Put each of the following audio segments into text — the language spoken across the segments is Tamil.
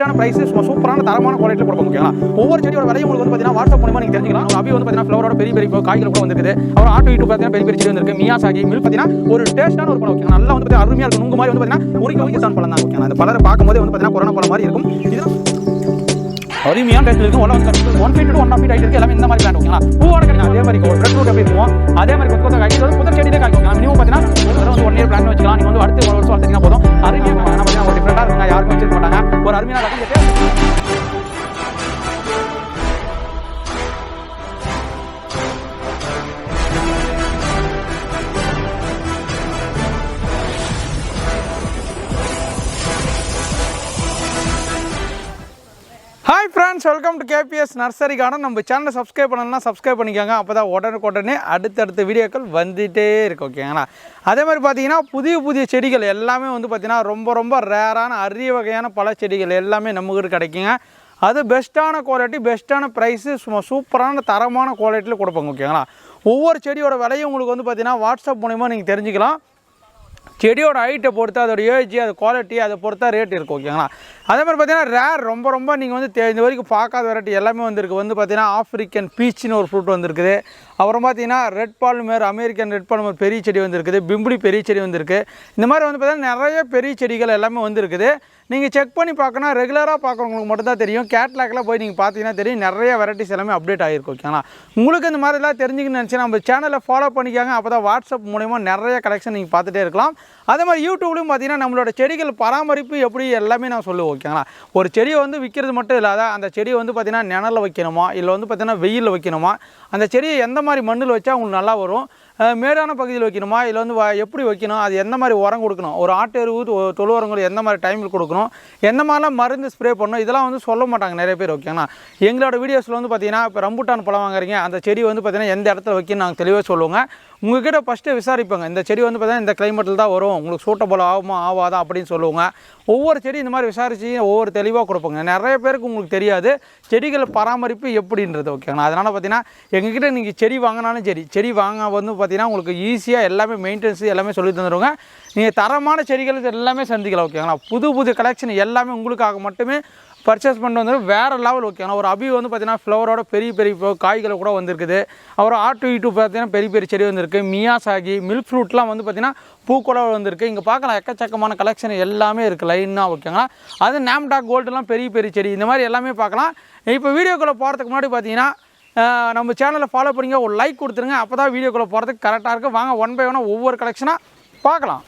ப்ரைஸஸ் சூப்பரான தரமான குவாலிட்டியில் கொடுக்க ஓகேங்களா ஒவ்வொரு செடியோட விலையும் உங்களுக்கு வந்து பார்த்தீங்கன்னா வாட்ஸ்அப் மூலமா நீங்கள் தெரிஞ்சுக்கலாம். அபி வந்து பார்த்தீங்கன்னா ஃப்ளவரோட பெரிய பெரிய காய்கள் கூட வந்துருக்குது. அப்புறம் ஆட்டோ யூடியூப் e பார்த்தீங்கன்னா பெரிய பெரிய செடி வந்திருக்கு. மியா சாகி மில் பார்த்தீங்கன்னா ஒரு டேஸ்டான ஒரு பழம் ஓகே நல்லா வந்து பார்த்தீங்கன்னா அருமையாக இருக்கும். நுங்கு மாதிரி வந்து பார்த்தீங்கன்னா உரிக்க உரிக்க தான் பழம் தான் ஓகே அந்த பழத்தை பார்க்கும்போது வந்து பார்த்தீங்கன்னா கொரோனா பழம் மாதிரி இருக்கும். இதெல்லாம் அருமையான டேஸ்ட் இருக்கும் one hour one feet one half feet ஆகிட்டு இருக்கு. எல்லாமே இந்த மாதிரி பிளான் ஓகேங்களா? பூவோட கிடைக்கும் அதே மாதிரி ஒரு ரெட் ஃப்ரூட் எப்படி இருக்கும் அதே மாதிரி கொத்த கொத்த காய்ச்சி இது வந்து புதர் செடியிலே காய்க்கும் மினிமம் பார்த்தீங்கன்னா வந்து ஒன் இயர் பிளான் வச்சுக்கலாம். நீங்கள் வந்து அடுத்து ஒரு வருஷம் வளர்த்தீங்கன்னா போதும். அருமையாக பார்த்தீங்கன்னா ஒரு டிஃப்ரெண்டாக இருக்குங்க. யாருக்கும் வச்சிருக்க மாட்டாங்க. ஒரு அருமையான welcome to KBS nursery garden நம்ம சேனலை சப்ஸ்கிரைப் பண்ணலாம் சப்ஸ்கிரைப் பண்ணிக்கோங்க. அப்போ தான் உடனுக்குடனே அடுத்தடுத்த வீடியோக்கள் வந்துகிட்டே இருக்கு ஓகேங்களா அதே மாதிரி பார்த்தீங்கன்னா புதிய புதிய செடிகள் எல்லாமே வந்து பார்த்திங்கன்னா ரொம்ப ரொம்ப ரேரான அரிய வகையான பல செடிகள் எல்லாமே நம்மகிட்ட கிடைக்குங்க. அது பெஸ்ட்டான குவாலிட்டி பெஸ்ட்டான ப்ரைஸு சும்மா சூப்பரான தரமான குவாலிட்டியில் கொடுப்பாங்க ஓகேங்களா ஒவ்வொரு செடியோட விலையும் உங்களுக்கு வந்து பார்த்திங்கன்னா வாட்ஸ்அப் மூலிமா நீங்கள் தெரிஞ்சுக்கலாம். செடியோட ஹைட்டை பொறுத்து அதோட ஏஜ் அது குவாலிட்டி அதை பொறுத்தா ரேட் இருக்கும் ஓகேங்களா அதே மாதிரி பார்த்தீங்கன்னா ரேர் ரொம்ப ரொம்ப நீங்கள் வந்து தே- இந்த வரைக்கும் பார்க்காத வெரைட்டி எல்லாமே வந்திருக்கு. வந்து பார்த்தீங்கன்னா ஆஃப்ரிக்கன் பீச்சின்னு ஒரு ஃப்ரூட் வந்திருக்குது. அப்புறம் பார்த்தீங்கன்னா red palmer American red palmer பெரிய செடி வந்திருக்குது. பிம்பிடி பெரிய செடி வந்திருக்கு. இந்த மாதிரி வந்து பார்த்தீங்கன்னா நிறைய பெரிய செடிகள் எல்லாமே வந்திருக்குது. நீங்கள் செக் பண்ணி பார்க்கணும் ரெகுலராக பார்க்குறவங்களுக்கு மட்டும் தான் தெரியும் கேட்லாக்லாம் போய் நீங்கள் பார்த்தீங்கன்னா தெரியும். நிறைய வெரைட்டிஸ் எல்லாமே அப்டேட் ஆகிருக்கும் ஓகேங்களா உங்களுக்கு இந்த மாதிரிலாம் தெரிஞ்சுக்கணும்னு நினச்சி நம்ம சேனலை ஃபாலோ பண்ணிக்காங்க. அப்போ தான் வாட்ஸ்அப் மூலயமா நிறைய கலெக்ஷன் நீங்கள் பார்த்துட்டே இருக்கலாம். அதே மாதிரி யூடியூப்லையும் பார்த்தீங்கன்னா நம்மளோட செடிகள் பராமரிப்பு எப்படி எல்லாமே நான் சொல்லுவேன் ஓகேங்களா ஒரு செடியை வந்து விற்கிறது மட்டும் இல்லாத அந்த செடியை வந்து பார்த்தீங்கன்னா நிழலில் வைக்கணுமா? இல்லை வந்து பார்த்தீங்கன்னா வெயிலில் வைக்கணுமா? அந்த செடியை எந்த மாதிரி மண்ணில் வச்சா உங்களுக்கு நல்லா வரும்? மேடான பகுதியில் வைக்கணுமா? இல்லை வந்து வ- எப்படி வைக்கணும்? அது எந்த மாதிரி உரம் கொடுக்கணும்? ஒரு ஆட்டு எருவு தொழு உரங்கள் எந்த மாதிரி டைமில் கொடுக்கணும்? எந்த மாதிரிலாம் மருந்து ஸ்ப்ரே பண்ணணும்? இதெல்லாம் வந்து சொல்ல மாட்டாங்க நிறைய பேர் ஓகேங்களா எங்களோட வீடியோஸில் வந்து பார்த்தீங்கன்னா இப்போ ரம்புட்டான் பழம் வாங்குறீங்க அந்த செடி வந்து பார்த்திங்கன்னா எந்த இடத்துல வைக்கணும் நாங்கள் தெளிவாக சொல்லுவோங்க. உங்ககிட்ட ஃபஸ்ட்டு விசாரிப்பாங்க. இந்த செடி வந்து பார்த்தீங்கன்னா இந்த கிளைமேட்டில் தான் வரும். உங்களுக்கு சூட்டபுள் ஆகுமா ஆகாதா அப்படின்னு சொல்லுவாங்க. ஒவ்வொரு செடி இந்த மாதிரி விசாரித்து ஒவ்வொரு தெளிவாக கொடுப்பாங்க. நிறைய பேருக்கு உங்களுக்கு தெரியாது. செடிகள் பராமரிப்பு எப்படின்றது ஓகேங்களா அதனால் பார்த்தீங்கன்னா எங்ககிட்ட நீங்கள் செடி வாங்கினாலும் சரி செடி வாங்க வந்து பார்த்தீங்கன்னா உங்களுக்கு ஈஸியாக எல்லாமே மெயின்டெனன்ஸ் எல்லாமே சொல்லி தந்துடுவாங்க நீங்கள் தரமான செடிகள் எல்லாமே சந்திக்கலாம் ஓகேங்களா புது புது கலெக்ஷன் எல்லாமே உங்களுக்காக மட்டுமே பர்ச்சேஸ் பண்ணிட்டு வந்து வேறு லெவல் ஓகேங்களா ஒரு அபி வந்து பார்த்தீங்கன்னா ஃப்ளவரோட பெரிய பெரிய இப்போ கூட வந்திருக்குது. அப்புறம் ஆட்டு டூ பார்த்தீங்கன்னா பெரிய பெரிய செடி வந்திருக்கு. மியாசாகி மில்க் ஃப்ரூட்லாம் வந்து பார்த்திங்கன்னா பூக்கூட வந்திருக்கு. இங்கே பார்க்கலாம் எக்கச்சக்கமான கலெக்ஷன் எல்லாமே இருக்குது லைனாக ஓகேங்களா அது நேம்டாக் கோல்டுலாம் பெரிய பெரிய செடி. இந்த மாதிரி எல்லாமே பார்க்கலாம். இப்போ வீடியோக்குள்ளே போகிறதுக்கு முன்னாடி பார்த்தீங்கன்னா நம்ம சேனலில் ஃபாலோ பண்ணிங்க ஒரு லைக் கொடுத்துருங்க. அப்போ தான் வீடியோக்குள்ளே போகிறதுக்கு கரெக்டாக இருக்குது வாங்க ஒன் பை ஒன்னாக ஒவ்வொரு கலெக்ஷனாக பார்க்கலாம்.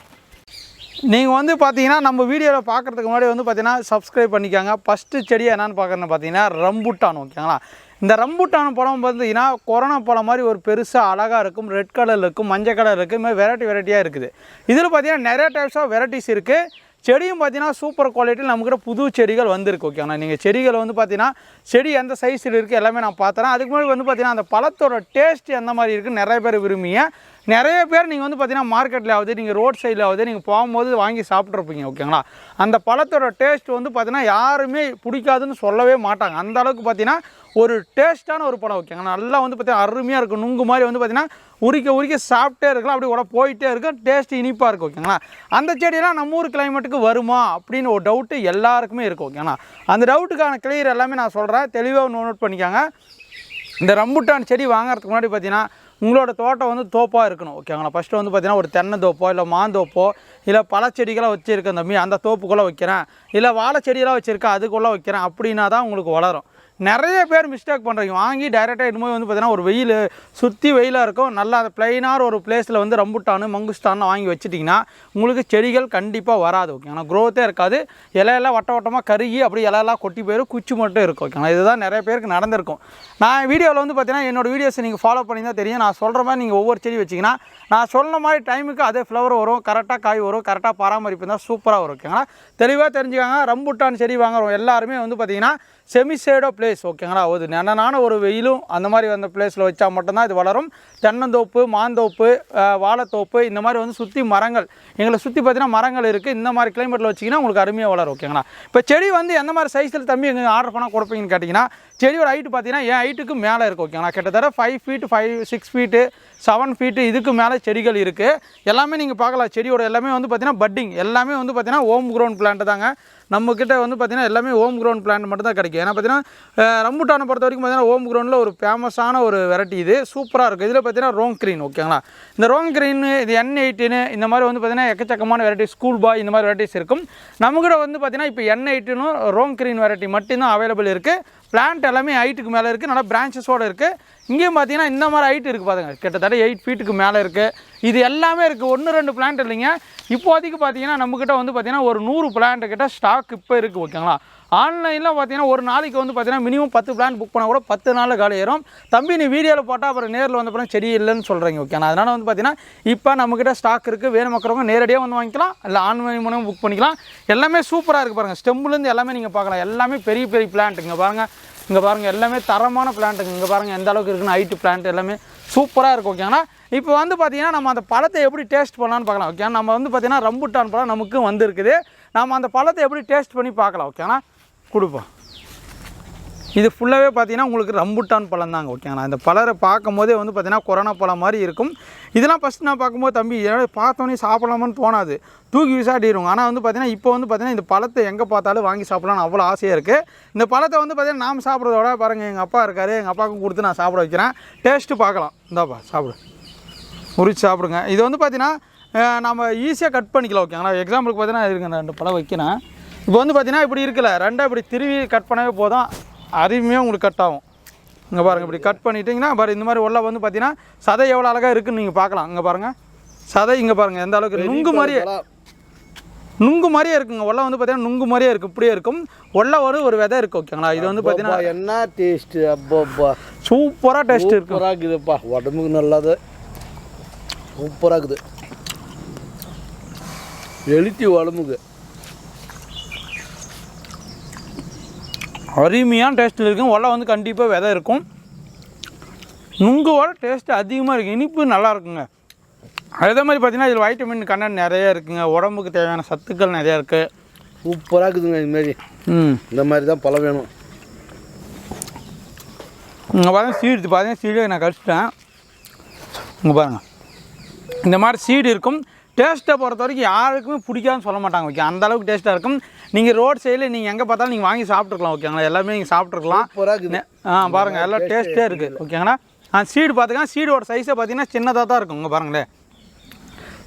நீங்கள் வந்து பார்த்தீங்கன்னா நம்ம வீடியோவில் பார்க்குறதுக்கு முன்னாடி வந்து பார்த்தீங்கன்னா சப்ஸ்கிரைப் பண்ணிக்காங்க. ஃபஸ்ட்டு செடி என்னன்னு பார்க்குறேன்னு பார்த்தீங்கன்னா ரம்புட்டான் ஓகேங்களா? இந்த ரம்புட்டான் பழம் பார்த்தீங்கன்னா கொரோனா பழம் மாதிரி ஒரு பெருசாக அழகாக இருக்கும். ரெட் கலரில் இருக்கும் மஞ்சள் கலர் இருக்குது இது மாதிரி வெரைட்டி வெரைட்டியாக இருக்குது. இதில் பார்த்தீங்கன்னா நிறைய டைப்ஸ் ஆஃப் வெரைட்டிஸ் இருக்குது செடியும் பார்த்தீங்கன்னா சூப்பர் குவாலிட்டியில் நம்மக்கிட்ட புது செடிகள் வந்திருக்கு ஓகேங்களா? நீங்கள் செடிகள் வந்து பார்த்தீங்கன்னா செடி எந்த சைஸில் இருக்குது எல்லாமே நான் பார்த்துறேன் அதுக்கு முன்னாடி வந்து பார்த்தீங்கன்னா அந்த பழத்தோட டேஸ்ட் எந்த மாதிரி இருக்குன்னு நிறைய பேர் விரும்பிங்க நிறைய பேர் நீங்கள் வந்து பார்த்தீங்கன்னா மார்க்கெட்டில் ஆகுது நீங்கள் ரோட் சைடில் ஆகுது நீங்கள் போகும்போது வாங்கி சாப்பிட்ருப்பீங்க ஓகேங்களா? அந்த பழத்தோட டேஸ்ட் வந்து பார்த்தீங்கன்னா யாருமே பிடிக்காதுன்னு சொல்லவே மாட்டாங்க. அந்த அளவுக்கு பார்த்தீங்கன்னா ஒரு டேஸ்ட்டான ஒரு பழம் ஓகேங்களா? நல்லா வந்து பார்த்தீங்கன்னா அருமையாக இருக்கும் நுங்கு மாதிரி வந்து பார்த்தீங்கன்னா உரிக்க உரிக்க சாப்பிட்டே இருக்கலாம். அப்படி கூட போயிட்டே இருக்கும் டேஸ்ட் இனிப்பாக இருக்கும் ஓகேங்களா? அந்த செடியெல்லாம் நம்ம ஊர் கிளைமேட்டுக்கு வருமா? அப்படின்னு ஒரு டவுட்டு எல்லாருக்குமே இருக்கும் ஓகேங்களா? அந்த டவுட்டுக்கான கிளியர் எல்லாமே நான் சொல்கிறேன் தெளிவாக நோட் பண்ணிக்காங்க. இந்த ரம்புட்டான் செடி வாங்குறதுக்கு முன்னாடி பார்த்தீங்கன்னா உங்களோட தோட்டம் வந்து தோப்பாக இருக்கணும் ஓகேங்களா ஃபஸ்ட்டு வந்து பார்த்திங்கன்னா ஒரு தென்னை தோப்போ இல்லை மாந்தோப்போ இல்லை பழச்செடிகளாக வச்சுருக்கேன் தம்பி அந்த தோப்புக்குள்ளே வைக்கிறேன். இல்லை வாழை செடியெல்லாம் வச்சுருக்கேன் அதுக்குள்ளே வைக்கிறேன். அப்படின்னா தான் உங்களுக்கு வளரும். நிறைய பேர் மிஸ்டேக் பண்ணுறீங்க வாங்கி டைரெக்டாக இடும்போது வந்து பார்த்தீங்கன்னா ஒரு வெயில் சுற்றி வெயிலாக இருக்கும். நல்லா அந்த பிளைனான ஒரு பிளேஸில் வந்து ரம்புட்டானு மங்குஸ்டான்னு வாங்கி வச்சுட்டிங்கன்னா உங்களுக்கு செடிகள் கண்டிப்பாக வராது ஓகே ஆனால் க்ரோத்தே இருக்காது. இலையெல்லாம் வட்ட வட்டமாக கருகி அப்படி இலையெல்லாம் கொட்டி போயிடும் குச்சி மட்டும் இருக்கும் ஓகேங்களா இதுதான் நிறைய பேருக்கு நடந்திருக்கும். நான் வீடியோவில் வந்து பார்த்தீங்கன்னா என்னோட வீடியோஸை நீங்கள் ஃபாலோ பண்ணி தான் தெரியும். நான் சொல்கிற மாதிரி நீங்கள் ஒவ்வொரு செடி வச்சிங்கன்னா நான் சொன்ன மாதிரி டைமுக்கு அதே ஃப்ளவர் வரும் கரெக்டாக காய் வரும் கரெக்டாக பராமரிப்பு தான் சூப்பராக வரும் ஓகேங்களா தெளிவாக தெரிஞ்சுக்காங்க ரம்புட்டான் செடி வாங்குறோம் எல்லாருமே வந்து பார்த்திங்கன்னா செமிசைடோ பிளேஸ் ஓகேங்களா ஒரு நெனனான ஒரு வெயிலும் அந்த மாதிரி அந்த பிளேஸில் வச்சா மட்டும்தான் இது வளரும். தென்னந்தோப்பு மாந்தோப்பு வாழைத்தோப்பு இந்த மாதிரி வந்து சுற்றி மரங்கள். எங்களை சுற்றி பார்த்தீங்கன்னா மரங்கள் இருக்குது இந்த மாதிரி கிளைமேட்டில் வச்சிங்கன்னா உங்களுக்கு அருமையாக வளரும் ஓகேங்களா இப்போ செடி வந்து எந்த மாதிரி சைஸில் தம்பி எங்கே ஆர்டர் பண்ணால் கொடுப்பீங்கன்னு கேட்டிங்கன்னா செடியோட ஹைட்டு பார்த்தீங்கன்னா என் ஹைட்டுக்கு மேலே இருக்குது ஓகேங்களா கிட்டத்தட்ட five feet five six feet seven feet இதுக்கு மேலே செடிகள் இருக்குது எல்லாமே நீங்கள் பார்க்கலாம். செடியோட எல்லாமே வந்து பார்த்தீங்கன்னா பட்டிங் எல்லாமே வந்து பார்த்தீங்கன்னா ஓம் க்ரௌண்ட் பிளான்ட்டு தாங்க. நம்மக்கிட்ட வந்து பார்த்திங்கன்னா எல்லாமே ஹோம் க்ரௌண்ட் பிளான் மட்டும் தான் கிடைக்கும். ஏன்னா பார்த்தீங்கன்னா ரம்புட்டானை பொறுத்த வரைக்கும் பார்த்தீங்கன்னா ஹோம் க்ரௌண்டில் ஒரு ஃபேமஸான ஒரு வெரைட்டி இது. சூப்பராக இருக்குது இதில் பார்த்தீங்கன்னா ரோங் க்ரீன் ஓகேங்களா இந்த ரோங் க்ரீன் இது என் எயிட்டின்னு இந்த மாதிரி வந்து பார்த்தீங்கன்னா எக்கச்சக்கமான வெரைட்டி ஸ்கூல் பாய் இந்த மாதிரி வெரைட்டிஸ் இருக்கும். நம்மக்கிட்ட வந்து பார்த்தீங்கன்னா இப்போ என் எயிட்டினும் ரோங் க்ரீன் வெரைட்டி மட்டும்தான் அவைலபிள் இருக்குது பிளான்ட் எல்லாமே ஹைட்டுக்கு மேலே இருக்குது நல்லா பிரான்ச்சஸோடு இருக்குது இங்கேயும் பார்த்தீங்கன்னா இந்த மாதிரி ஹைட் இருக்குது பாருங்கள் கிட்டத்தட்ட எயிட் ஃபீட்டுக்கு மேலே இருக்குது இது எல்லாமே இருக்குது ஒன்று ரெண்டு பிளான்ட் இல்லைங்க. இப்போதைக்கு பார்த்தீங்கன்னா நம்மக்கிட்ட வந்து பார்த்திங்கன்னா ஒரு நூறு பிளான்ட்டு கிட்ட ஸ்டாக் இப்போ இருக்குது ஓகேங்களா ஆன்லைனில் பார்த்தீங்கன்னா ஒரு நாளைக்கு வந்து பார்த்தீங்கன்னா மினிமம் பத்து பிளான் புக் பண்ணால் கூட பத்து நாளில் காலி தம்பி நீ வீடியோவில் போட்டால் அப்புறம் நேரில் வந்து அப்புறம் செடி இல்லைன்னு சொல்கிறீங்க ஓகேண்ணா அதனால் வந்து பார்த்தீங்கன்னா இப்போ நம்மக்கிட்ட ஸ்டாக் இருக்குது வேணும் மக்கறவங்க நேரடியாக வந்து வாங்கிக்கலாம். இல்லை ஆன்லைன் மூலமாக புக் பண்ணிக்கலாம். எல்லாமே சூப்பராக இருக்குது பாருங்கள் ஸ்டெம்லேருந்து எல்லாமே நீங்கள் பார்க்கலாம். எல்லாமே பெரிய பெரிய பிளான்ட்டுங்க பாருங்கள் இங்கே பாருங்கள் எல்லாமே தரமான பிளான்ட்டுங்க இங்கே. பாருங்கள் எந்த அளவுக்கு இருக்குன்னு ஹைட்டு பிளான்ட் எல்லாமே சூப்பராக இருக்கும் ஓகேங்களா இப்போ வந்து பார்த்தீங்கன்னா நம்ம அந்த பழத்தை எப்படி டேஸ்ட் பண்ணலான்னு பார்க்கலாம் ஓகே நம்ம வந்து பார்த்தீங்கன்னா ரம்புட்டான் பழம் நமக்கு வந்துருக்குது. நம்ம அந்த பழத்தை எப்படி டேஸ்ட் பண்ணி பார்க்கலாம் ஓகேங்களா கொடுப்போம் இது ஃபுல்லாகவே பார்த்தீங்கன்னா உங்களுக்கு ரம்புட்டான் பழம் தாங்க ஓகேங்களா இந்த பழரை பார்க்கும் போதே வந்து பார்த்தீங்கன்னா கொரோனா பழம் மாதிரி இருக்கும். இதெல்லாம் ஃபஸ்ட் நான் பார்க்கும்போது தம்பி பார்த்தோன்னே சாப்பிடலாமான்னு தோணாது. தூக்கி விசாட்டிடுவோம் ஆனால் வந்து பார்த்தீங்கன்னா இப்போ வந்து பார்த்தீங்கன்னா இந்த பழத்தை எங்கே பார்த்தாலும் வாங்கி சாப்பிடலாம்னு அவ்வளோ ஆசையாக இருக்குது இந்த பழத்தை வந்து பார்த்தீங்கன்னா நாம் சாப்பிட்றதோட பாருங்கள் எங்கள் அப்பா இருக்கார் எங்கள் அப்பாவுக்கும் கொடுத்து நான் சாப்பிட வைக்கிறேன். டேஸ்ட்டு பார்க்கலாம். இந்தாப்பா சாப்பிடு. உரிச்சு சாப்பிடுங்க. இது வந்து பார்த்தீங்கன்னா நம்ம ஈஸியாக கட் பண்ணிக்கலாம் ஓகேங்களா எக்ஸாம்பிளுக்கு பார்த்தீங்கன்னா இருக்குங்க ரெண்டு பழம் வைக்கிறேன். இப்போ வந்து பார்த்தீங்கன்னா இப்படி இருக்குல்ல ரெண்டாக இப்படி திருவி கட் பண்ணவே போதும். அருமையாக உங்களுக்கு கட் ஆகும். இங்கே பாருங்கள் இப்படி கட் பண்ணிட்டீங்கன்னா பாரு இந்த மாதிரி உள்ள வந்து பார்த்தீங்கன்னா சதை எவ்வளோ அழகாக இருக்குன்னு நீங்கள் பார்க்கலாம். இங்கே பாருங்கள் சதை இங்கே பாருங்கள் எந்த அளவுக்கு நுங்கு மாதிரியே. நுங்கு மாதிரியே இருக்குங்க. உள்ள வந்து பார்த்தீங்கன்னா நுங்கு மாதிரியே இருக்குது இப்படியே இருக்கும். உள்ள ஒரு ஒரு விதை இருக்குது ஓகேங்களா இது வந்து பார்த்தீங்கன்னா என்ன டேஸ்ட் அப்பா சூப்பராக டேஸ்ட் இருக்கும் சூப்பராக இருக்குதுப்பா. உடம்புக்கு நல்லது. சூப்பராக இருக்குது. எழுத்தி உடம்புக்கு. அருமையான டேஸ்ட்டில் இருக்கும். உள்ள வந்து கண்டிப்பாக விதை இருக்கும். நுங்குவோட டேஸ்ட்டு அதிகமாக இருக்குது இனிப்பு நல்லா இருக்குங்க. அதே மாதிரி பார்த்தீங்கன்னா இதில் வைட்டமின் கண்டென்ட் நிறைய இருக்குங்க. உடம்புக்கு தேவையான சத்துக்கள் நிறையா இருக்குது சூப்பராக இருக்குதுங்க இதுமாரி ம். இந்த மாதிரி தான் பழம் வேணும். இங்கே பாருங்க சீடு பார்த்தீங்கன்னா சீடு நான் கழிச்சிட்டேன் இங்கே பாருங்கள் இந்த மாதிரி சீடு இருக்கும். டேஸ்ட்டை பொறுத்த வரைக்கும் யாருக்குமே பிடிக்காதுன்னு சொல்ல மாட்டாங்க ஓகே அந்த அளவுக்கு டேஸ்ட்டாக இருக்கும். நீங்கள் ரோட் சைடில் நீங்கள் எங்கே பார்த்தாலும் நீங்கள் வாங்கி சாப்பிட்ருக்கலாம் ஓகேங்களா எல்லாமே நீங்கள் சாப்பிட்ருக்கலாம் ஆ பாருங்கள் எல்லாம் டேஸ்ட்டே இருக்குது ஓகேங்களா ஆ சீடு பார்த்துக்கலாம் சீடோட சைஸை பார்த்தீங்கன்னா சின்னதாக தான் இருக்கும் இங்கே பாருங்களேன்.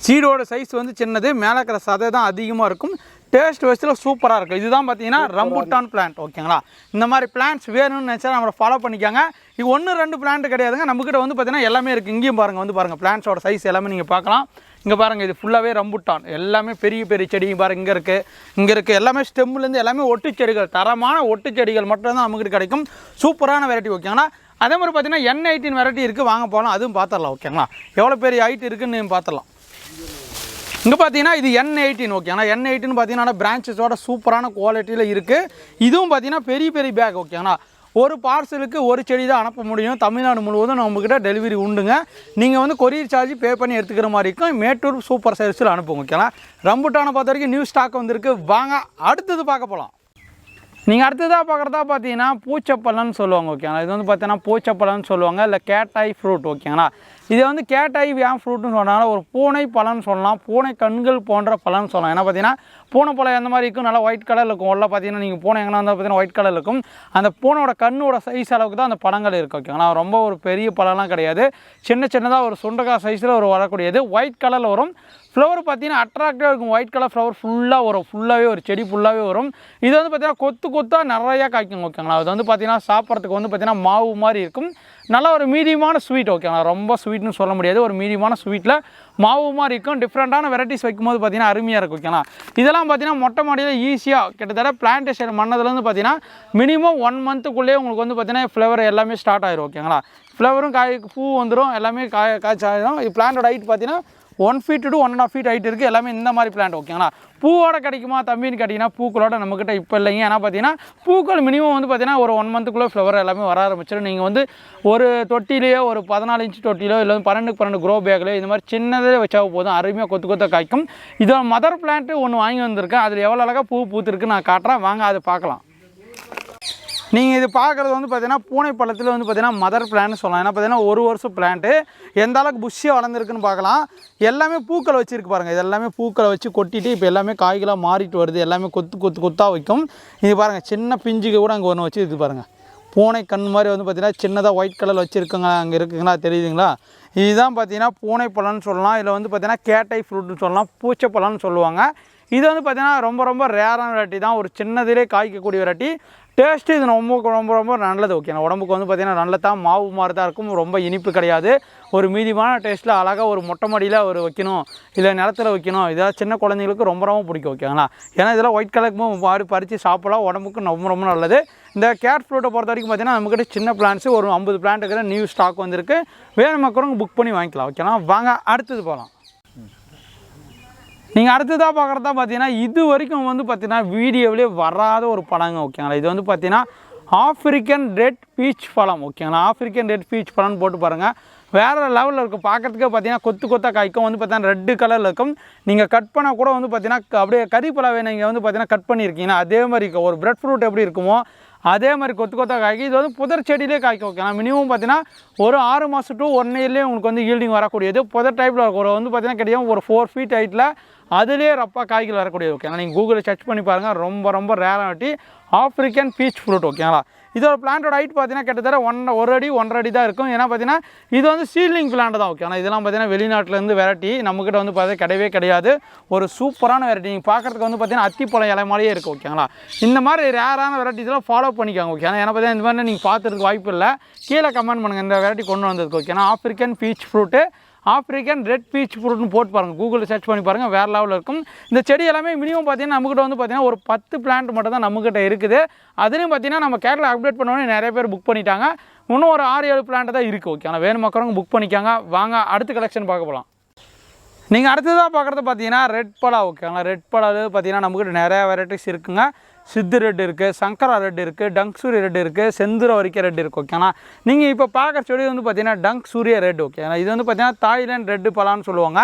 சீடோட சைஸ் வந்து சின்னது மேலே இருக்கிற சதை தான் அதிகமாக இருக்கும். டேஸ்ட் வயசில் சூப்பராக இருக்கும். இதுதான் பார்த்தீங்கன்னா ரம்புட்டான் பிளான்ட் ஓகேங்களா இந்த மாதிரி பிளான்ட்ஸ் வேணும்னு நினச்சா நம்மளை ஃபாலோ பண்ணிக்காங்க. இது ஒன்று ரெண்டு பிளான்ட் கிடையாதுங்க. நம்மக்கிட்ட வந்து பார்த்தீங்கன்னா எல்லாமே இருக்குது இங்கேயும் பாருங்கள் வந்து பாருங்கள் பிளான்ட்ஸோட சைஸ் எல்லாமே நீங்கள் பார்க்கலாம். இங்கே பாருங்கள் இது ஃபுல்லாகவே ரம்புட்டான். எல்லாமே பெரிய பெரிய செடிங்க பாருங்கள் இங்கே இருக்குது இங்கே இருக்குது எல்லாமே ஸ்டெம்லேருந்து எல்லாமே ஒட்டு செடிகள் தரமான ஒட்டு செடிகள் மட்டும்தான் நமக்கு கிடைக்கும். சூப்பரான வெரைட்டி ஓகேங்களா அதே மாதிரி பார்த்தீங்கன்னா என் எயிட்டின் வெரைட்டி இருக்குது வாங்க போகலாம் அதுவும் பார்த்துடலாம் ஓகேங்களா எவ்வளோ பெரிய ஹைட் இருக்குன்னு பார்த்துடலாம். இங்கே பார்த்தீங்கன்னா இது என் எயிட்டின் ஆனால் என் எயிட்டின்னு பார்த்தீங்கன்னா பிரான்ச்சஸோட சூப்பரான குவாலிட்டியில் இருக்குது இதுவும் பார்த்தீங்கன்னா பெரிய பெரிய பேக் ஓகேங்களா ஒரு பார்சலுக்கு ஒரு செடி தான் அனுப்ப முடியும். தமிழ்நாடு முழுவதும் நம்மக்கிட்ட டெலிவரி உண்டுங்க. நீங்கள் வந்து கொரியர் சார்ஜ் பே பண்ணி எடுத்துக்கிற மாதிரி இருக்கும். மேட்டூர் சூப்பர் சர்வீஸில் அனுப்புங்க ஓகேங்களா ரம்புட்டானை பொறுத்த வரைக்கும் நியூ ஸ்டாக் வந்திருக்கு. வாங்க அடுத்தது பார்க்க போகலாம் நீங்கள் அடுத்ததாக பார்க்குறதா பார்த்தீங்கன்னா பூச்சப்பழம்னு சொல்லுவாங்க ஓகேங்களா இது வந்து பார்த்தீங்கன்னா பூச்சப்பழம்னு சொல்லுவாங்க. இல்லை கேட்டாய் ஃப்ரூட் ஓகேங்களா இதை வந்து கேட்டாய் ஏன் ஃப்ரூட்னு சொன்னாலும் ஒரு பூனை பழம்னு சொல்லலாம். பூனை கண்கள் போன்ற பழம்னு சொல்லலாம். ஏன்னா பார்த்தீங்கன்னா பூனை பழம் எந்த மாதிரி இருக்கும்? நல்லா ஒயிட் கலர் இருக்கும். உள்ள பார்த்தீங்கன்னா நீங்கள் பூனை எங்கன்னா வந்து பார்த்தீங்கன்னா ஒயிட் கலர் இருக்கும். அந்த பூனோட கண்ணோட சைஸ் அளவுக்கு தான் அந்த பழங்கள் இருக்குது ஓகேங்களா ரொம்ப ஒரு பெரிய பழம்லாம் கிடையாது. சின்ன சின்னதாக ஒரு சுண்டக்காய் சைஸில் ஒரு வரக்கூடியது. ஒயிட் கலரில் வரும். ஃப்ளவர் பார்த்தீங்கன்னா அட்ராக்டிவாக இருக்கும். ஒயிட் கலர் ஃப்ளவர் ஃபுல்லாக வரும். ஃபுல்லாகவே ஒரு செடி ஃபுல்லாகவே வரும். இது வந்து பார்த்தீங்கன்னா கொத்து கொத்தாக நிறையா காய்க்கும் ஓகேங்களா அது வந்து பார்த்தீங்கன்னா சாப்பிட்றதுக்கு வந்து பார்த்தீங்கன்னா மாவு மாதிரி இருக்கும். நல்ல ஒரு மீடியமான ஸ்வீட் ஓகேங்களா ரொம்ப ஸ்வீட்னு சொல்ல முடியாது ஒரு மீடியமான ஸ்வீட்டில் மாவு மாதிரி இருக்கும் டிஃப்ரெண்ட்டான வெரைட்டிஸ் வைக்கும்போது பார்த்தீங்கன்னா அருமையாக இருக்கும் ஓகேங்களா இதெல்லாம் பார்த்தீங்கன்னா மொட்டை மாடியில் ஈஸியாக கிட்டத்தட்ட பிளான்டேஷன் மண்ணதுலேருந்து பார்த்தீங்கன்னா மினிமம் ஒன் மந்த்துக்குள்ளேயே உங்களுக்கு வந்து பார்த்தீங்கன்னா ஃப்ளவர் எல்லாமே ஸ்டார்ட் ஆயிரும் ஓகேங்களா ஃப்ளவரும் காய் பூ வந்துடும் எல்லாமே காய் காய்ச்சி ஆயிரும் இது பிளான்டோட ஹைட் பார்த்தீங்கன்னா one feet to one and half feet height இருக்குது எல்லாமே இந்த மாதிரி பிளான்ட் ஓகேங்களா பூவோட கிடைக்குமா? தம்பின்னு கேட்டிங்கன்னா பூக்களோட நம்மக்கிட்ட இப்போ இல்லைங்க. ஏன்னா பார்த்தீங்கன்னா பூக்கள் மினிமம் வந்து பார்த்தீங்கன்னா ஒரு ஒன் மந்த்துக்குள்ளே ஃப்ளவர் எல்லாமே வர ஆரம்பிச்சிடும் நீங்கள் வந்து ஒரு தொட்டிலேயோ ஒரு பதினாலு இன்ச்சு தொட்டிலோ இல்லை வந்து பன்னெண்டு பன்னெண்டு க்ரோ பேக்லையோ இந்த மாதிரி சின்னதே வச்சா போதும். அருமையாக கொத்து கொத்த காய்க்கும். இதோட மதர் பிளான்ட்டு ஒன்று வாங்கி வந்திருக்கேன். அதில் எவ்வளோ அழகாக பூ பூத்துருக்கு நான் காட்டுறேன். வாங்க அதை பார்க்கலாம். நீங்கள் இது பார்க்குறது வந்து பார்த்தீங்கன்னா பூனை பழத்தில் வந்து பார்த்தீங்கன்னா மதர் பிளான்ட் சொல்லலாம். ஏன்னா பார்த்தீங்கன்னா ஒரு வருஷம் பிளான்ட்டு எந்த அளவுக்கு புஷ்ஷியாக வளர்ந்துருக்குன்னு பார்க்கலாம். எல்லாமே பூக்களை வச்சுருக்கு பாருங்கள் இது எல்லாமே பூக்களை வச்சு கொட்டிட்டு இப்போ எல்லாமே காய்களாக மாறிட்டு வருது. எல்லாமே கொத்து கொத்து கொத்தாக வைக்கும். இது பாருங்கள் சின்ன பிஞ்சுக்கு கூட அங்கே ஒன்று வச்சு இது பாருங்கள் பூனை கண் மாதிரி வந்து பார்த்தீங்கன்னா சின்னதாக ஒயிட் கலரில் வச்சுருக்குங்க அங்கே இருக்குங்களா தெரியுதுங்களா? இதுதான் பார்த்தீங்கன்னா பூனை பழம்னு சொல்லலாம். இதில் வந்து பார்த்தீங்கன்னா கேட்டை ஃப்ரூட்னு சொல்லலாம். பூச்சை பழம்னு சொல்லுவாங்க. இது வந்து பார்த்தீங்கன்னா ரொம்ப ரொம்ப ரேரான வெரைட்டி தான். ஒரு சின்னதிலே காய்க்கக்கூடிய வெரைட்டி டேஸ்ட்டு இது ரொம்ப ரொம்ப ரொம்ப நல்லது ஓகே உடம்புக்கு வந்து பார்த்தீங்கன்னா நல்லதான் மாவு மாதிரி தான் இருக்கும். ரொம்ப இனிப்பு கிடையாது. ஒரு மீதியமான டேஸ்ட்டில் அழகாக ஒரு மொட்டை மாடியில் ஒரு வைக்கணும். இல்லை நிலத்துல வைக்கணும். இதெல்லாம் சின்ன குழந்தைங்களுக்கு ரொம்ப ரொம்ப பிடிக்கும் ஓகேங்களா ஏன்னா இதெல்லாம் ஒயிட் கலருக்கு மாறி பறித்து சாப்பிடலாம். உடம்புக்கு ரொம்ப ரொம்ப நல்லது. இந்த கேட் ஃப்ரூட்டை பொறுத்த வரைக்கும் பார்த்தீங்கன்னா நம்மக்கிட்ட சின்ன பிளான்ஸு ஒரு ஐம்பது பிளான்ட் இருக்கிற நியூ ஸ்டாக் வந்திருக்கு. வேணும் மக்களும் புக் பண்ணி வாங்கிக்கலாம் ஓகேங்களா வாங்க அடுத்தது போகலாம் நீங்கள் அடுத்ததாக பார்க்குறதா பார்த்தீங்கன்னா இது வரைக்கும் வந்து பார்த்தீங்கன்னா வீடியோவிலே வராத ஒரு பழங்க ஓகேங்களா? இது வந்து பார்த்தீங்கன்னா ஆஃப்ரிக்கன் ரெட் பீச் பழம் ஓகேங்களா? ஆஃப்ரிக்கன் ரெட் பீச் பழம்னு போட்டு பாருங்கள் வேறு லெவலில் இருக்கும். பார்க்குறதுக்கே பார்த்தீங்கன்னா கொத்து கொத்தாக காய்க்கும். வந்து பார்த்தீங்கன்னா ரெட்டு கலரில் இருக்கும். நீங்கள் கட் பண்ணால் கூட வந்து பார்த்தீங்கன்னா அப்படியே கறி நீங்கள் வந்து பார்த்தீங்கன்னா கட் பண்ணியிருக்கீங்கன்னா அதே மாதிரி இருக்கும் ஒரு பிரெட் ஃப்ரூட் எப்படி இருக்குமோ அதே மாதிரி கொத்து கொத்தாக காய்க்கும் இது வந்து புதர் செடியிலே காய்க்கும் ஓகே மினிமம் பார்த்தீங்கன்னா ஒரு ஆறு மாதம் டு ஒன் இயர்லேயே உங்களுக்கு வந்து ஈல்டிங் வரக்கூடியது. புதர் டைப்பில் இருக்கும். ஒரு வந்து பார்த்தீங்கன்னா கிடையாது ஒரு ஃபோர் ஃபீட் ஹைட்டில் அதுலேயே ரப்பா காய்கள் வரக்கூடியது ஓகேங்களா நீங்கள் கூகுளில் சர்ச் பண்ணி பாருங்கள் ரொம்ப ரொம்ப ரேராக வெட்டி ஆஃப்ரிக்கன் பீச் ஃப்ரூட் ஓகேங்களா இதோட பிளான்ட்டோட ஹைட் பார்த்தீங்கன்னா கிட்டத்தட்ட ஒன் ஒரு அடி ஒன்றரை அடி தான் இருக்கும். ஏன்னா பார்த்தீங்கன்னா இது வந்து சீலிங் பிளான்ட் தான் ஓகே ஆனால் இதெல்லாம் பார்த்தீங்கன்னா வெளிநாட்டிலேருந்து வெரைட்டி நம்மக்கிட்ட வந்து பார்த்தீங்கன்னா கிடையவே கிடையாது. ஒரு சூப்பரான வெரைட்டி நீங்கள் பார்க்குறதுக்கு வந்து பார்த்தீங்கன்னா அத்திப்பழம் இலை மாதிரியே இருக்கும் ஓகேங்களா இந்த மாதிரி ரேரான வெரைட்டி இதெல்லாம் ஃபாலோ பண்ணிக்கோங்க ஓகே ஏன்னா பார்த்தீங்கன்னா இந்த மாதிரி நீங்கள் பார்த்துறதுக்கு வாய்ப்பு இல்லை. கீழே கமெண்ட் பண்ணுங்கள் இந்த வெரைட்டி கொண்டு வந்ததுக்கு ஓகே ஏன்னா African peach fruit African red peach ஃப்ரூட்னு போட்டு பாருங்கள் கூகுளில் சர்ச் பண்ணி பாருங்கள் வேறு லெவலில் இருக்கும். இந்த செடி எல்லாமே மினிமம் பார்த்தீங்கன்னா நம்மக்கிட்ட வந்து பார்த்தீங்கன்னா ஒரு பத்து பிளான்ட் மட்டும் தான் நம்மக்கிட்ட இருக்குது. அதுலேயும் பார்த்தீங்கன்னா நம்ம கேரளா அப்டேட் பண்ணோன்னே நிறைய பேர் புக் பண்ணிட்டாங்க. இன்னும் ஒரு ஆறு ஏழு பிளான்ட் தான் இருக்குது ஓகே ஆனால் வேணும் மக்களவங்க புக் பண்ணிக்காங்க. வாங்க அடுத்த கலெக்ஷன் பார்க்க போகலாம் நீங்கள் அடுத்ததாக பார்க்குறது பார்த்தீங்கன்னா ரெட் பலா ஓகேங்களா ரெட் பலாவில் பார்த்தீங்கன்னா நம்மக்கிட்ட நிறையா வெரைட்டிஸ் இருக்குங்க. சித்து ரெட் இருக்குது சங்கரா ரெட் இருக்குது டங்க் சூரிய ரெட் இருக்குது செந்துர வரைக்கும் ரெட் இருக்குது ஓகேண்ணா நீங்கள் இப்போ பார்க்குற செடி வந்து பார்த்தீங்கன்னா டங்க் சூரிய ரெட் ஓகேங்களா இது வந்து பார்த்தீங்கன்னா தாய்லாண்ட் ரெட்டு பலான்னு சொல்லுவாங்க.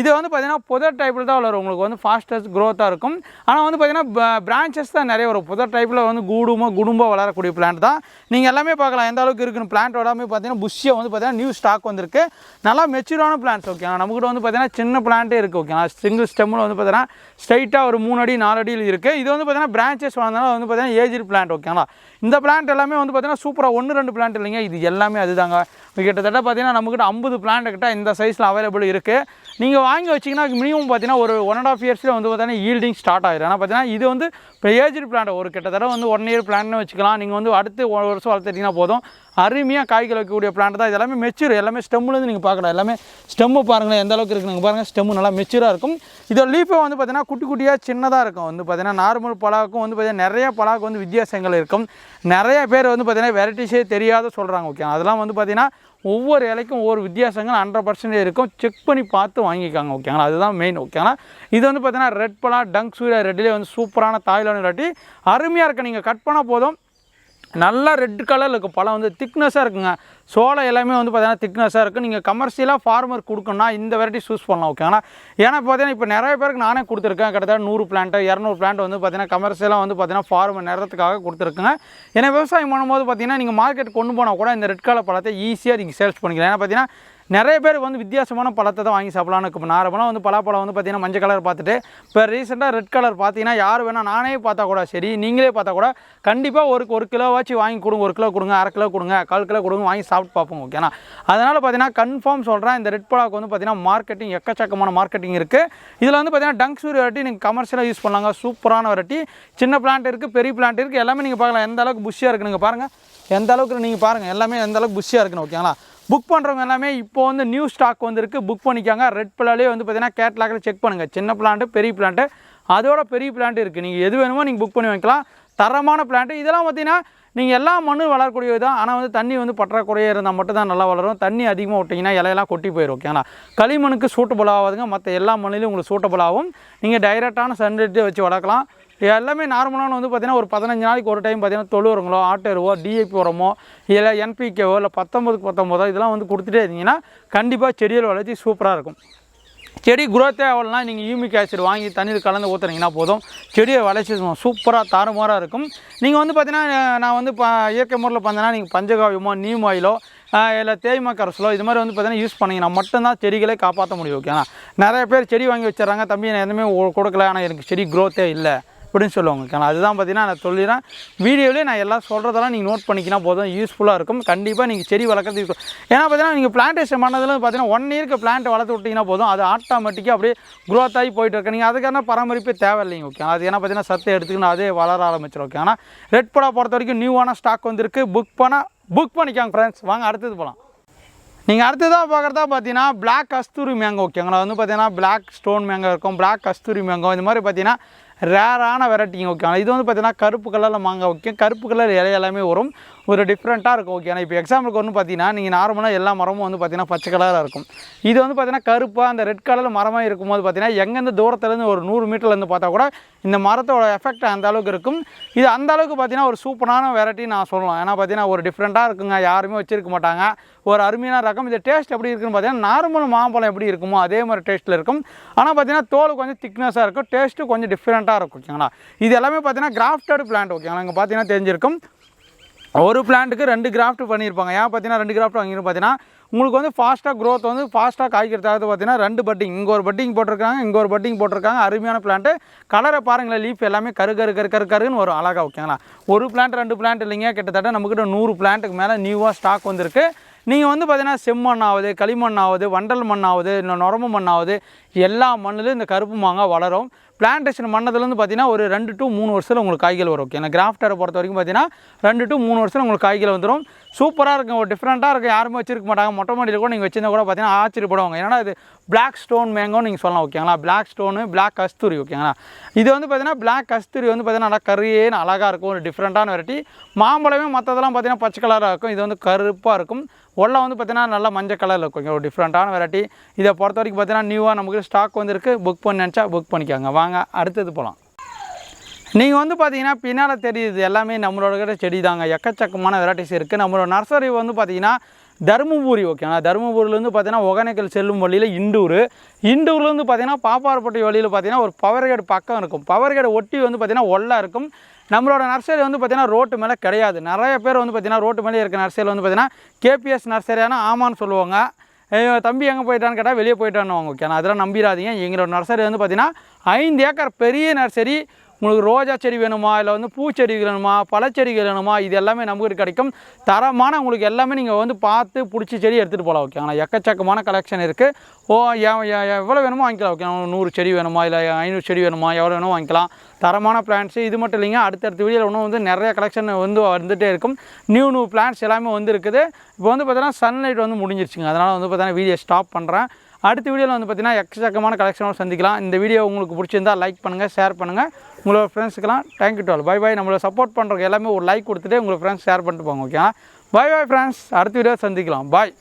இது வந்து பார்த்தீங்கன்னா புதர் டைப்பில் தான் வளரும். உங்களுக்கு வந்து ஃபாஸ்டஸ்ட் க்ரோத்தாக இருக்கும். ஆனால் வந்து பார்த்தீங்கன்னா பிரான்ச்சஸ் தான் நிறைய வரும். புதர் டைப்பில் வந்து கூடுமோ குடும்பம் வளரக்கூடிய பிளான்ட் தான். நீங்கள் எல்லாமே பார்க்கலாம். எந்த அளவுக்கு இருக்குன்னு பிளான்ட் எல்லாமே பார்த்தீங்கன்னா புஷ்ஷியை வந்து பார்த்தீங்கன்னா நியூ ஸ்டாக் வந்திருக்கு. நல்லா மெச்சூரான பிளான்ட்ஸ் ஓகேங்களா நம்மக்கிட்ட வந்து பார்த்தீங்கன்னா சின்ன பிளான்ட்டே இருக்குது ஓகேங்களா சிங்கிள் ஸ்டெம்மில் வந்து பார்த்தீங்கன்னா ஸ்ட்ரைட்டாக ஒரு மூணு அடி நாலு அடியில் இருக்குது இது வந்து பார்த்தீங்கன்னா பிரான்ச்சஸ் வளர்ந்தனால வந்து பார்த்தீங்கன்னா ஏஜிட் பிளான்ட் ஓகேங்களா இந்த பிளான்ட் எல்லாமே வந்து பார்த்தீங்கன்னா சூப்பராக ஒன்று ரெண்டு பிளான்ட் இல்லைங்க. இது எல்லாமே அதுதாங்க. கிட்டத்தட்ட பார்த்தீங்கன்னா நம்மக்கிட்ட ஐம்பது பிளான்ட் கிட்ட இந்த சைஸில் அவைலபிள் இருக்குது நீங்கள் வாங்கி வச்சிங்கன்னா மினிமம் பார்த்தீங்கன்னா ஒரு ஒன் அண்ட் ஆஃப் இயர்ஸில் வந்து பார்த்தீங்கன்னா ஈல்டிங் ஸ்டார்ட் ஆகிடும் ஆனால் பார்த்தீங்கன்னா இது வந்து இப்போ ஏஜ்டு பிளான்ட் ஒரு கிட்டத்தட்ட வந்து ஒன் இயர் பிளான்னு வச்சுக்கலாம். நீங்கள் வந்து அடுத்து ஒரு வருஷம் வளர்த்துட்டிங்கன்னா போதும். அருமையாக காய்கள் வைக்கக்கூடிய பிளான்ட் தான். இது எல்லாமே மெச்சூர் எல்லாமே ஸ்டெம்முலேருந்து நீங்கள் பார்க்கலாம். எல்லாமே ஸ்டெம்மு பாருங்களேன் எந்த அளவுக்கு இருக்குது நீங்கள் பாருங்கள் ஸ்டெம்மு நல்லா மெச்சூராக இருக்கும். இதோட லீஃபை வந்து பார்த்தீங்கன்னா குட்டி குட்டியாக சின்னதாக இருக்கும். வந்து பார்த்தீங்கன்னா நார்மல் பலாவுக்கும் வந்து பார்த்தீங்கன்னா நிறைய பலாவுக்கு வந்து வித்தியாசங்கள் இருக்கும். நிறைய பேர் வந்து பார்த்தீங்கன்னா வெரைட்டிஸே தெரியாத சொல்கிறாங்க ஓகே அதெல்லாம் வந்து பார்த்தீங்கன்னா ஒவ்வொரு இலைக்கும் ஒவ்வொரு வித்தியாசங்கள் ஹண்ட்ரட் பர்சன்டேஜ் இருக்கும். செக் பண்ணி பார்த்து வாங்கிக்காங்க ஓகேங்களா அதுதான் மெயின் ஓகேங்களா இது வந்து பார்த்தீங்கன்னா ரெட் பலா டங்க் சூர்யா ரெட்லேயே வந்து சூப்பரான தாய்லாண்டு இல்லாட்டி அருமையாக இருக்க. நீங்கள் கட் பண்ணால் போதும். நல்லா ரெட் கலரில் இருக்குது பழம் வந்து திக்னஸாக இருக்குங்க. சோளம் எல்லாமே வந்து பார்த்தீங்கன்னா திக்னஸாக இருக்கும் நீங்கள் கமர்ஷியலாக ஃபார்மர் கொடுக்கணும்னா இந்த வெரைட்டி சூஸ் பண்ணலாம் ஓகேங்களா ஏன்னா பார்த்தீங்கன்னா இப்போ நிறைய பேருக்கு நானே கொடுத்துருக்கேன். கிட்டத்தட்ட நூறு பிளான்ட்டு இரநூறு பிளான்ட் வந்து பார்த்தீங்கன்னா கமர்ஷியலாக வந்து பார்த்தீங்கன்னா ஃபார்மர் நிறத்துக்காக கொடுத்துருக்குங்க. ஏன்னா விவசாயம் பண்ணும்போது பார்த்தீங்கன்னா நீங்கள் மார்க்கெட் கொண்டு போனால் கூட இந்த ரெட் கலர் பழத்தை ஈஸியாக நீங்கள் சேல்ஸ் பண்ணிக்கலாம். ஏன்னா பார்த்தீங்கன்னா நிறைய பேர் வந்து வித்தியாசமான பழத்தை தான் வாங்கி சாப்பிடலான்னு இப்போ நார்மலாக வந்து பலாப்பழம் வந்து பார்த்தீங்கன்னா மஞ்சள் கலர் பார்த்துட்டு இப்போ ரீசெண்டாக ரெட் கலர் பார்த்தீங்கன்னா யார் வேணால் நானே பார்த்தா கூட சரி நீங்களே பார்த்தா கூட கண்டிப்பாக ஒரு ஒரு கிலோவாச்சும் வாங்கி கொடுங்க ஒரு கிலோ கொடுங்க அரை கிலோ கொடுங்க கால் கிலோ கொடுங்க வாங்கி சாப்பிட்டு பார்ப்போம் ஓகேனா அதனால் பார்த்தீங்கன்னா கன்ஃபார்ம் சொல்கிறேன் இந்த ரெட் பழாக்கு வந்து பார்த்தீங்கன்னா மார்க்கெட்டிங் எக்கச்சக்கமான மார்க்கெட்டிங் இருக்குது இதில் வந்து பார்த்திங்கன்னா டங்க் வெரைட்டி நீங்கள் கமர்ஷியலாக யூஸ் பண்ணலாங்க. சூப்பரான வெரைட்டி. சின்ன பிளான்ட் இருக்குது பெரிய பிளான்ட் இருக்குது எல்லாமே நீங்கள் பார்க்கலாம். எந்த அளவுக்கு புஷ்ஷியாக இருக்குது நீங்கள் பாருங்கள் எந்த அளவுக்கு நீங்கள் பாருங்கள் எல்லாமே எந்த அளவுக்கு புஷ்ஷியாக இருக்குன்னு ஓகேங்களா புக் பண்ணுறவங்க எல்லாமே இப்போ வந்து நியூ ஸ்டாக் வந்துருக்கு. புக் பண்ணிக்காங்க. ரெட் பிளாலே வந்து பார்த்தீங்கன்னா கேட்லாகில் செக் பண்ணுங்கள் சின்ன பிளான்ட்டு பெரிய பிளான்ட்டு அதோட பெரிய பிளான்ட் இருக்குது நீங்கள் எது வேணுமோ நீங்கள் புக் பண்ணி வைக்கலாம். தரமான பிளான்ட்டு இதெல்லாம் பார்த்தீங்கன்னா நீங்கள் எல்லா மண்ணும் வளரக்கூடியது தான். ஆனால் வந்து தண்ணி வந்து பற்றாக்குறையாக இருந்தால் மட்டும் தான் நல்லா வளரும். தண்ணி அதிகமாக விட்டிங்கன்னா இலையெல்லாம் கொட்டி போயிடும் ஓகேங்களா? களிமண்ணுக்கு சூட்டபுள் ஆகாதுங்க. மற்ற எல்லா மண்ணிலும் உங்களுக்கு சூட்டபுள் ஆகும். நீங்கள் டைரெக்டான சன்லைட்டே வச்சு வளர்க்கலாம். எல்லாமே நார்மலான வந்து பார்த்தீங்கன்னா ஒரு பதினஞ்சு நாளைக்கு ஒரு டைம் பார்த்திங்கன்னா தொழுவுறங்களோ உரங்களோ ஆட்டு டிஏபி உரமோ இல்லை என்பிகேவோ இல்லை பத்தொம்பதுக்கு பத்தொம்போதோ இதெல்லாம் வந்து கொடுத்துட்டே இருந்தீங்கன்னா கண்டிப்பாக செடிகள் வளர்ச்சி சூப்பராக இருக்கும். செடி குரோத்தே ஆகலனா நீங்கள் யூமிக் ஆசிட் வாங்கி தண்ணீர் கலந்து ஊற்றுனீங்கன்னா போதும். செடியை வளர்ச்சி சூப்பராக தாறுமாறாக இருக்கும். நீங்கள் வந்து பார்த்தீங்கன்னா நான் வந்து இப்போ இயற்கை முறையில் பார்த்தீங்கன்னா நீங்கள் பஞ்சகாவியமோ நீம் ஆயிலோ இல்லை தேய்மா கரசலோ இது மாதிரி வந்து பார்த்தீங்கன்னா யூஸ் பண்ணிங்கன்னா மட்டும்தான் செடிகளை காப்பாற்ற முடியும் ஓகேண்ணா நிறைய பேர் செடி வாங்கி வச்சிடறாங்க. தம்பி நான் எதுவுமே கொடுக்கல. ஆனால் எனக்கு செடி க்ரோத்தே இல்லை. அப்படின்னு சொல்லுவாங்க. ஆனால் அதுதான் பார்த்தீங்கன்னா நான் சொல்லிடுறேன். வீடியோவிலே நான் எல்லாம் சொல்கிறதெல்லாம் நீங்கள் நோட் பண்ணிக்கினா போதும். யூஸ்ஃபுல்லாக இருக்கும். கண்டிப்பாக நீங்கள் செடி வளர்க்குறது யூஸ் ஏன்னா பார்த்தீங்கன்னா நீங்கள் பிளான்டேஷன் பண்ணதில் பார்த்தீங்கன்னா ஒன் இயருக்கு பிளான்ட் வளர்த்து விட்டிங்கன்னா போதும். அது ஆட்டோமேட்டிக்காக அப்படியே க்ரோத் ஆகி போயிட்டு இருக்கு. நீங்கள் அதுக்கான பராமரிப்பே தேவையில்லைங்க. ஓகே அது ஏன்னா பார்த்தீங்கன்னா சத்தை எடுத்துக்கணும் அதே வளர ஆரம்பிச்சிடும் ஓகே ஆனால் ரெட் படா பொறுத்த வரைக்கும் நியூவான ஸ்டாக் வந்துருக்கு. புக் பண்ணால் புக் பண்ணிக்காங்க ஃப்ரெண்ட்ஸ் வாங்க அடுத்தது போகலாம் நீங்கள் அடுத்ததாக பார்க்குறதா பார்த்தீங்கன்னா பிளாக் கஸ்தூரி மேங்கோ ஓகேங்களா வந்து பார்த்தீங்கன்னா பிளாக் ஸ்டோன் மேங்கோ இருக்கும். பிளாக் கஸ்தூரி மேங்கோ இந்த மாதிரி பார்த்தீங்கன்னா ரேரான வெரைட்டிங்க ஓகேங்களா இது வந்து பார்த்தீங்கன்னா கருப்பு கலரில் மாங்காய் ஓகே கருப்பு கலர் இலை எல்லாமே வரும். ஒரு டிஃப்ரெண்ட்டாக இருக்கும். ஓகேண்ணா இப்போ எக்ஸாம்பிளுக்கு ஒன்று பார்த்தீங்கன்னா நீங்கள் நார்மலாக எல்லா மரமும் வந்து பார்த்தீங்கன்னா பச்சை கலராக இருக்கும். இது வந்து பார்த்தீங்கன்னா கருப்பாக அந்த ரெட் கலரில் மரமாக இருக்கும்போது பார்த்தீங்கன்னா எங்கேருந்து தூரத்துலேருந்து ஒரு நூறு மீட்டர்லேருந்து பார்த்தா கூட இந்த மரத்தோட எஃபெக்ட் அந்த அளவுக்கு இருக்கும். இது அந்த அளவுக்கு பார்த்தீங்கன்னா ஒரு சூப்பரான வெரைட்டி நான் சொல்லலாம். ஏன்னா பார்த்தீங்கன்னா ஒரு டிஃப்ரெண்ட்டாக இருக்குங்க. யாருமே வச்சிருக்க மாட்டாங்க. ஒரு அருமையான ரகம். இது டேஸ்ட் எப்படி இருக்குன்னு பார்த்தீங்கன்னா நார்மல் மாம்பழம் எப்படி இருக்குமோ அதே மாதிரி டேஸ்ட்டில் இருக்கும். ஆனால் பார்த்தீங்கன்னா தோல் கொஞ்சம் திக்னஸாக இருக்கும். டேஸ்ட்டு கொஞ்சம் டிஃப்ரெண்ட்டாக இருக்கும் ஓகேங்களா இது எல்லாமே பார்த்தீங்கன்னா கிராஃப்டட் பிளான்ட் ஓகேங்களா இங்கே பார்த்தீங்கன்னா தெரிஞ்சிருக்கும். ஒரு பிளான்ட்டுக்கு ரெண்டு கிராஃப்ட் பண்ணியிருப்பாங்க. ஏன் பார்த்தீங்கன்னா ரெண்டு கிராஃப்ட் வாங்கிட்டு பார்த்தீங்கன்னா உங்களுக்கு வந்து ஃபாஸ்ட்டாக க்ரோத் வந்து ஃபாஸ்ட்டாக காய்க்கிறதுக்காக பார்த்தீங்கன்னா ரெண்டு பட்டிங் இங்கே ஒரு பட்டிங் போட்டிருக்காங்க இங்கே ஒரு பட்டிங் போட்டிருக்காங்க. அருமையான பிளான்ட்டு கலரை பாருங்களேன் லீஃப் எல்லாமே கரு கரு கரு கரு கருன்னு வரும் அழகாக ஓகேங்களா ஒரு பிளான்ட் ரெண்டு பிளான்ட் இல்லைங்க. கிட்டத்தட்ட நம்மக்கிட்ட நூறு பிளான்ட்டுக்கு மேலே நியூவாக ஸ்டாக் வந்திருக்கு. நீங்கள் வந்து பார்த்தீங்கன்னா செம்மண் ஆகுது களிமண் ஆகுது வண்டல் மண் ஆகுது இல்லை நுரம்பு மண் ஆகுது எல்லா மண்ணிலும் இந்த கருப்பு மாங்காய் வளரும். பிளான்டேஷன் பண்ணதுலேருந்து பார்த்தீங்கன்னா ஒரு ரெண்டு டு மூணு வருஷத்தில் உங்களுக்கு காய்கள் வரும். ஓகே கிராஃப்டரை பொறுத்த வரைக்கும் பார்த்தீங்கன்னா ரெண்டு டு மூணு வருஷத்தில் உங்களுக்கு காய்கள் வந்துடும் சூப்பராக இருக்கும் ஒரு டிஃப்ரெண்ட்டாக இருக்கும். யாருமே வச்சிருக்க மாட்டாங்க. மொட்டை மாடியில் கூட நீங்கள் வச்சிருந்தா கூட பார்த்தீங்கன்னா ஆச்சரியப்படுவாங்க. ஏன்னா இது பிளாக் ஸ்டோன் மேங்கோன்னு நீங்கள் சொல்லலாம் ஓகேங்களா? பிளாக் ஸ்டோனு பிளாக் கஸ்தூரி ஓகேங்களா? இது வந்து பார்த்தீங்கன்னா பிளாக் கஸ்தூரி வந்து பார்த்தீங்கன்னா நல்லா கருயேன்னு அழகாக இருக்கும். ஒரு டிஃப்ரெண்ட்டான வெரைட்டி மாம்பழமே மற்றதெல்லாம் பார்த்தீங்கன்னா பச்சை கலராக இருக்கும். இது வந்து கருப்பாக இருக்கும். உள்ள வந்து பார்த்தீங்கன்னா நல்லா மஞ்சள் கலரில் இருக்கும். ஒரு டிஃப்ரெண்ட்டான வெரைட்டி இதை பொறுத்த வரைக்கும் பார்த்தீங்கன்னா நியூவாக நமக்கு ஸ்டாக் வந்திருக்கு புக் பண்ண நினச்சா புக் பண்ணிக்கோங்க. வாங்க அடுத்தது போகலாம் நீங்கள் வந்து பார்த்தீங்கன்னா பின்னால் தெரியுது எல்லாமே நம்மளோட கிட்ட செடி தாங்க எக்கச்சக்கமான வெரைட்டிஸ் இருக்குது நம்மளோட நர்சரி வந்து பார்த்தீங்கன்னா தருமபுரி ஓகேங்களா தருமபுரிலேருந்து பார்த்தீங்கன்னா ஒகேனக்கல் செல்லும் வழியில் இண்டூர். இண்டூர்லேருந்து பார்த்தீங்கன்னா பாப்பாரப்பட்டி வழியில் பார்த்தீங்கன்னா ஒரு பவர் கேடு பக்கம் இருக்கும். பவர் கேடு ஒட்டி வந்து பார்த்தீங்கன்னா ஒல்லா இருக்கும். நம்மளோட நர்சரி வந்து பார்த்தீங்கன்னா ரோட்டு மேலே கிடையாது. நிறைய பேர் வந்து பார்த்திங்கன்னா ரோட்டு மேலே இருக்க நர்சரியில் வந்து பார்த்தீங்கன்னா கேபிஎஸ் நர்சரியான ஆமான்னு சொல்லுவாங்க. தம்பி எங்கே போயிட்டான்னு கேட்டால் வெளியே போயிட்டான்னு ஓகே. நான் அதெல்லாம் நம்பிடாதீங்க. எங்களோட நர்சரி வந்து பார்த்திங்கன்னா ஐந்து ஏக்கர் பெரிய நர்சரி உங்களுக்கு ரோஜா செடி வேணுமா இல்லை வந்து பூச்செடி வேணுமா பழச்செடிகள் வேணுமா இது எல்லாமே நமக்கு கிடைக்கும். தரமான உங்களுக்கு எல்லாமே நீங்கள் வந்து பார்த்து பிடிச்ச செடி எடுத்துகிட்டு போகலாம் ஓகே ஆனால் எக்கச்சக்கமான கலெக்ஷன் இருக்குது ஓ எவ்வளோ வேணுமோ வாங்கிக்கலாம் ஓகே நூறு செடி வேணுமா இல்லை ஐநூறு செடி வேணுமா எவ்வளோ வேணுமோ வாங்கிக்கலாம். தரமான பிளான்ட்ஸு இது மட்டும் இல்லைங்க அடுத்தடுத்த வீடியோவில் இன்னும் வந்து நிறைய கலெக்ஷன் வந்து வந்துகிட்டே இருக்கும். நியூ நியூ பிளான்ட்ஸ் எல்லாமே வந்து இருக்குது. இப்போ வந்து பார்த்தீங்கன்னா சன்லைட் வந்து முடிஞ்சிருச்சுங்க. அதனால் வந்து பார்த்தீங்கன்னா வீடியோ ஸ்டாப் பண்ணுறேன் அடுத்த வீடியோவில் வந்து பார்த்திங்கன்னா எக்கச்சக்கமான கலெக்ஷனோட சந்திக்கலாம். இந்த வீடியோ உங்களுக்கு பிடிச்சிருந்தா லைக் பண்ணுங்கள் ஷேர் பண்ணுங்கள் உங்களோட ஃப்ரெண்ட்ஸுக்கெல்லாம் தேங்க்யூ டுவல் பை பை நம்மளை சப்போர்ட் பண்ணுறவங்க எல்லாமே ஒரு லைக் கொடுத்துட்டு உங்களை ஃப்ரெண்ட்ஸ் ஷேர் பண்ணிட்டு போங்க ஓகே பை பை ஃப்ரெண்ட்ஸ் அடுத்த வீடியோ சந்திக்கலாம். பாய்